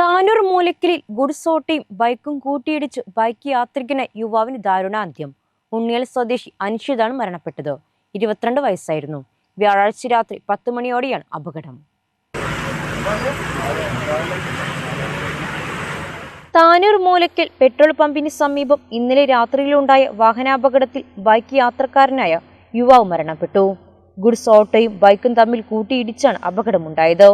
Tanur മൂലക്കിലിൽ goods ഓട്ടോയും ബൈക്കും കൂട്ടിയിടിച്ച് bike യാത്രികന് യുവാവിന് ദാരുണാന്ത്യം. ഉണ്ണിയൽ സ്വദേശി അനിഷിതാണ് മരണപ്പെട്ടത്. ഇരുപത്തിരണ്ട് വയസ്സായിരുന്നു. വ്യാഴാഴ്ച രാത്രി പത്ത് മണിയോടെയാണ് അപകടം. താനൂർ മൂലക്കൽ പെട്രോൾ പമ്പിന് സമീപം ഇന്നലെ രാത്രിയിലുണ്ടായ വാഹനാപകടത്തിൽ ബൈക്ക് യാത്രക്കാരനായ യുവാവ് മരണപ്പെട്ടു. ഗുഡ്സ് ഓട്ടോയും ബൈക്കും തമ്മിൽ കൂട്ടിയിടിച്ചാണ് അപകടമുണ്ടായത്.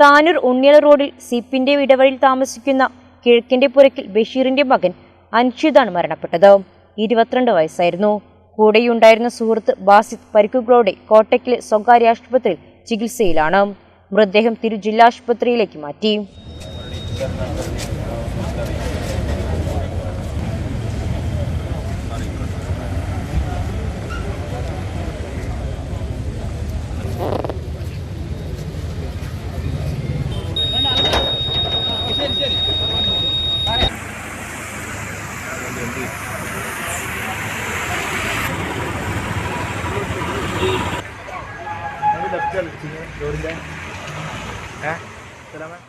താനൂർ ഉണ്ണിയൽ റോഡിൽ സിപ്പിന്റെ ഇടവഴിയിൽ താമസിക്കുന്ന കിഴക്കിന്റെ പുരക്കിൽ ബഷീറിന്റെ മകൻ അൻഷിദാണ് മരണപ്പെട്ടത്. ഇരുപത്തിരണ്ട് വയസ്സായിരുന്നു. കൂടെയുണ്ടായിരുന്ന സുഹൃത്ത് ബാസിദ് പരിക്കുകളോടെ കോട്ടയ്ക്കിലെ സ്വകാര്യ ആശുപത്രിയിൽ ചികിത്സയിലാണ്. മൃതദേഹം തിരു ജില്ലാ ആശുപത്രിയിലേക്ക് മാറ്റി. ലെഫ്റ്റ് കളിച്ചു ഏ? ഏഹ്